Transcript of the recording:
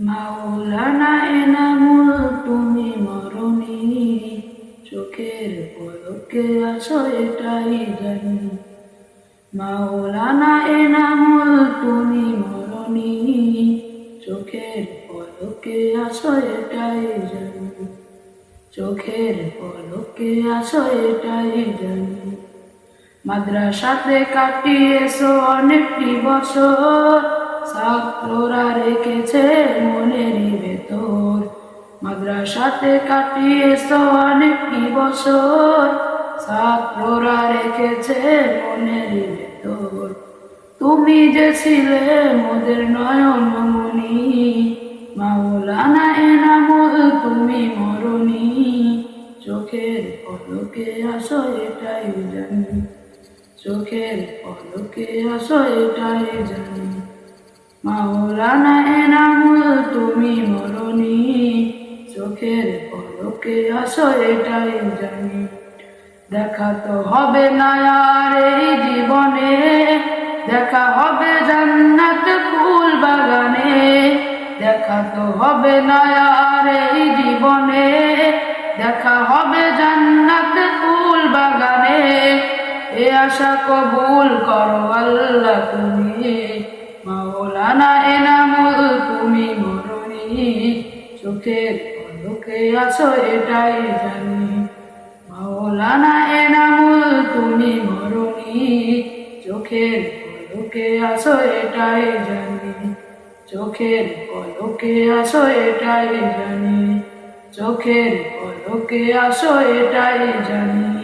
মাওলানা এনামুল, তুমি মরণি। চোখের পলকে আসো এটাই জানি। মাওলানা এনামুল, তুমি মরণি। চোখের পলকে আসো এটাই জানি। চোখের পলকে আসো এটাই জানি। মাদ্রাসাতে কাটিয়েছো অনেকটি বছর। ছাত্ররা রেখেছে ভেতর মাদ্রাসাতে কাটিয়েছো অনেকটি বছর ছাত্ররা রেখেছে মনেরই ভেতর। তুমি যে ছিলে মোদের নয়নমণি মাওলানা এনামুল তুমি মরণি। চোখের পলকে আসো এটাই জানি, চোখের পলকে আসো এটাই জানি। মাওলানা এনামুল এটাই দেখা তো হবে না এই জীবনে। দেখা হবে জান্নাত ফুল বাগানে, দেখা তো হবে না এই জীবনে। দেখা হবে জান্নাত ফুল বাগানে, এ আশা কবুল করো আল্লাহ তুমি। মাওলানা এনামুল তুমি মরণি, চোখের পলকে আছো এটাই জানি। মাওলানা এনামুল, তুমি মরণি। চোখের পলকে আছো এটাই জানি। চোখের পলকে আছো এটাই জানি। চোখের পলকে আছো এটাই জানি।